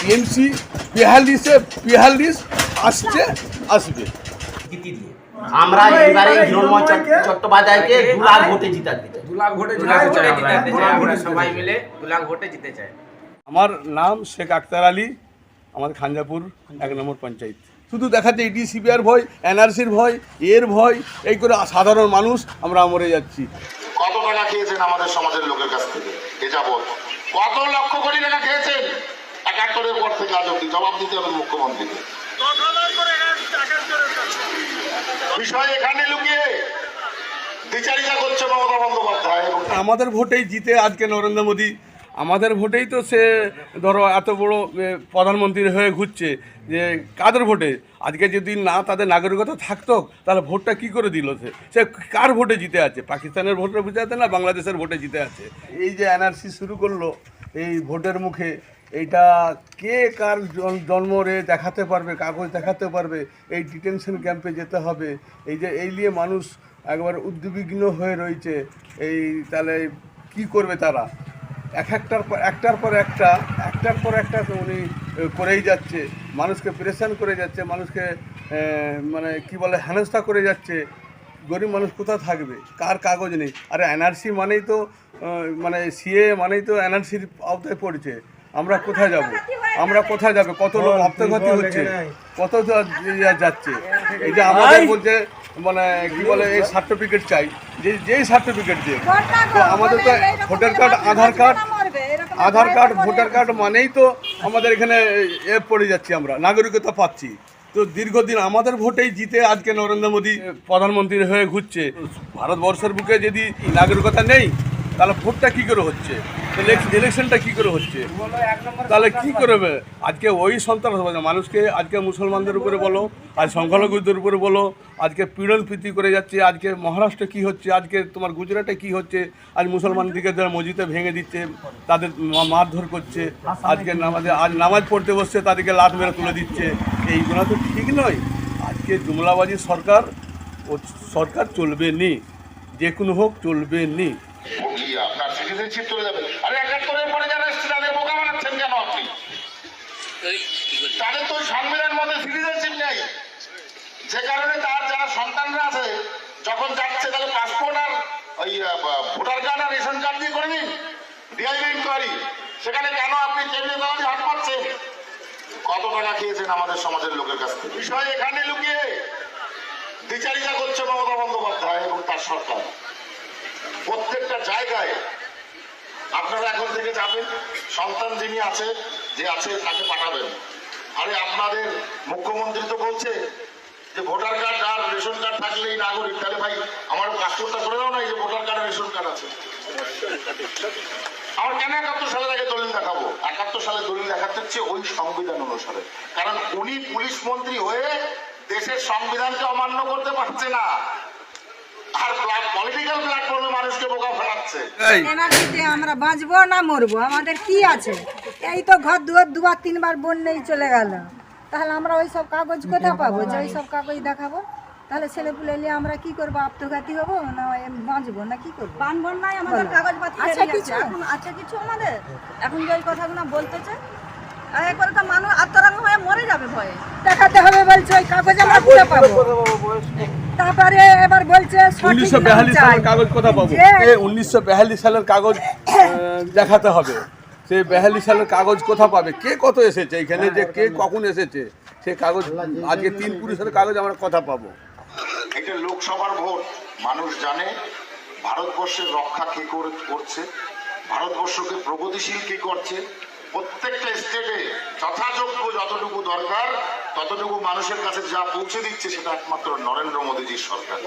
TMC বিয়াল্লিশে বিয়াল্লিশ আসছে আসবে। আমরা এবারে হিরণময় চট্টোপাধ্যায়কে দু লাখ ভোটে জিতাতে চাই দু লাখ ভোটে জিতাতে চাই আমরা। জিতাতে চাই। আমরা সবাই মিলে দু লাখ ভোটে জিতে চাই। আমার নাম শেখ আক্তার আলী আমাদের খাঞ্জাপুর এক নম্বর পঞ্চায়েত। শুধু দেখাচ্ছে ইডি সিবিআর ভয় এনআরসির ভয় এর ভয় এই করে সাধারণ মানুষ আমরা মরে যাচ্ছি। কত টাকা খেয়েছেন আমাদের সমাজের লোকের কাছ থেকে? এ যাবৎ। কত লক্ষ কোটি টাকা খেয়েছেন? অব্দি জবাব দিতে হবে মুখ্যমন্ত্রীকে। বিষয় এখানে লুকিয়ে আমাদের ভোটেই জিতে আজকে নরেন্দ্র মোদী। আমাদের ভোটেই তো সে, ধরো, এত বড় প্রধানমন্ত্রী হয়ে ঘুরছে যে কাদের ভোটে? আজকে যদি না তাদের নাগরিকতা থাকতো, তাহলে ভোটটা কি করে দিল সে? সে কার ভোটে জিতে আছে? পাকিস্তানের ভোটে জিতে আছে না বাংলাদেশের ভোটে জিতে আছে? এই যে এনআরসি শুরু করল, এই ভোটের মুখে এইটা কে কার জন্ম রে দেখাতে পারবে, কাগজ দেখাতে পারবে, এই ডিটেনশন ক্যাম্পে যেতে হবে, এই যে, এই নিয়ে মানুষ একবার উদ্বিগ্ন হয়ে রয়েছে, এই তাহলে কি করবে তারা? এক একটার পর একটার পর একটা, একটার পর একটা উনি করেই যাচ্ছে, মানুষকে প্রেশান করে যাচ্ছে, মানুষকে মানে কি বলে, হেনস্থা করে যাচ্ছে, গরিব মানুষ কোথায় থাকবে? কার কাগজ নেই? আরে এনআরসি মানেই তো মানে সিএ মানেই তো এনআরসির আওতায় পড়ছে। আমরা কোথায় যাব? আমরা কোথায় যাবে? কত লোক আত্মঘাতী হচ্ছে? কত যাচ্ছে? এই যে আমাদের বলছে মানে কি বলে এই সার্টিফিকেট চাই। যে যেই সার্টিফিকেট দিয়ে। তো আমাদের তো voter card Aadhaar card Aadhaar card voter card মানেই তো আমাদের এখানে এ পড়ে যাচ্ছি আমরা। নাগরিকতা পাচ্ছি। তো দীর্ঘদিন আমাদের ভোটেই জিতে আজকে নরেন্দ্র মোদী প্রধানমন্ত্রী হয়ে ঘুরছে। ভারতবর্ষের বুকে যদি নাগরিকতা নেই তাহলে ভোটটা কি করে হচ্ছে? ইলেকশনটা কি করে হচ্ছে? তাহলে কি করবে? আজকে ওই সন্ত্রাস মানুষকে আজকে মুসলমানদের উপরে বলো, আজ সংখ্যালঘুদের উপরে বলো, আজকে পীড়ন প্রীতি করে যাচ্ছে, আজকে মহারাষ্ট্রে কি হচ্ছে, আজকে তোমার গুজরাটে কি হচ্ছে, আজ মুসলমানদিকে যারা মসজিদে ভেঙে দিচ্ছে, তাদের মারধর করছে, আজকে নামাজে আজ নামাজ পড়তে বসছে, তাদেরকে লাত মেরে তুলে দিচ্ছে। এইগুলো তো ঠিক নয়। আজকে জুমলাবাজি সরকার, ও সরকার চলবে নি। যে কোনো হোক চলবে নি। আপনার সিটিজেনশিপ চলে যাবে আরে একাত্তরের পরে যারা এসছে তাদের বোকা বানাচ্ছেন কেন আপনি তাদের তো সংবিধান মতে সিটিজেনশিপ নেই যে কারণে তার যারা সন্তানরা আছে, যখন যাচ্ছে তাহলে পাসপোর্ট আর ওই ভোটার কার্ড আর রেশন কার্ড দিয়ে করে দিন। ডিআইবি ইনকোয়ারি সেখানে কেন আপনি কেন্দ্রীয় দালালি হাত পাচ্ছেন কত টাকা খেয়েছেন আমাদের সমাজের লোকের কাছ থেকে? বিষয় এখানে লুকিয়ে বিচারিতা করছে মমতা বন্দ্যোপাধ্যায় এবং তার সরকার। প্রত্যেকটা জায়গায় আপনারা এখন থেকে যাবেন, সন্তান যিনি আছে, যে আছে তাকে পাঠাবেন। আরে আপনাদের মুখ্যমন্ত্রী তো বলছে যে ভোটার কার্ড আর রেশন কার্ড থাকলেই নাগরিক তাহলে ভাই আমার পাসপোর্টটা করে দাও না এই যে ভোটার কার্ড আর রেশন কার্ড আছে। আমার কেন একাত্তর সালের আগে দলিল দেখাবো? একাত্তর সালে দলিল দেখাতে হচ্ছে ওই সংবিধান অনুসারে। কারণ উনি পুলিশ মন্ত্রী হয়ে দেশের সংবিধানকে অমান্য করতে পারছে না। আর পলিটিক্যাল প্ল্যাটফর্মে মানুষকে বোকা ফেলাচ্ছে। এনার্জিতে আমরা বাঁচবো না মরবো? আমাদের কি আছে? এই তো ঘর দুয়ার দুবার তিনবার বন্যেই চলে গেল। তাহলে আমরা ওই সব কাগজ কোথায় পাবো? যে ওই সব কাগজ দেখাবো। তাহলে ছেলে পুলে নিয়ে আমরা কি করব? আত্মঘাতী হব না বাঁচবো না কি করব? বানবন নাই আমাদের কাগজ আচ্ছা আছে কিছু? এখন আছে কিছু আমাদের? এখন যে ওই কথাগুলো বলতেছে আর একবার তো মানুষ আত্মরঙ্গ হয়ে মরে যাবে ভয়ে। দেখাতে হবে বলছে ওই কাগজ আমরা কোথায় পাবো? তারপরে এবার বলছে উনিশশো সালের কাগজ কোথা পাবো? উনিশশো বিয়াল্লিশ সালের কাগজ দেখাতে হবে। সে বেহালি সালের কাগজ কোথা পাবে? কে কত এসেছে এখানে? যে কে কখন এসেছে? সে কাগজ, আজকে তিন পুরুষের কাগজ আমরা কথা পাবো? এটা লোকসভার ভোট, মানুষ জানে ভারতবর্ষের রক্ষা কে করে, করছে, ভারতবর্ষকে প্রগতিশীল কে করছে। প্রত্যেকটা স্টেটে যথাযোগ্য যতটুকু দরকার, ততটুকু মানুষের কাছে যা পৌঁছে দিচ্ছে সেটা একমাত্র নরেন্দ্র মোদীজির সরকার।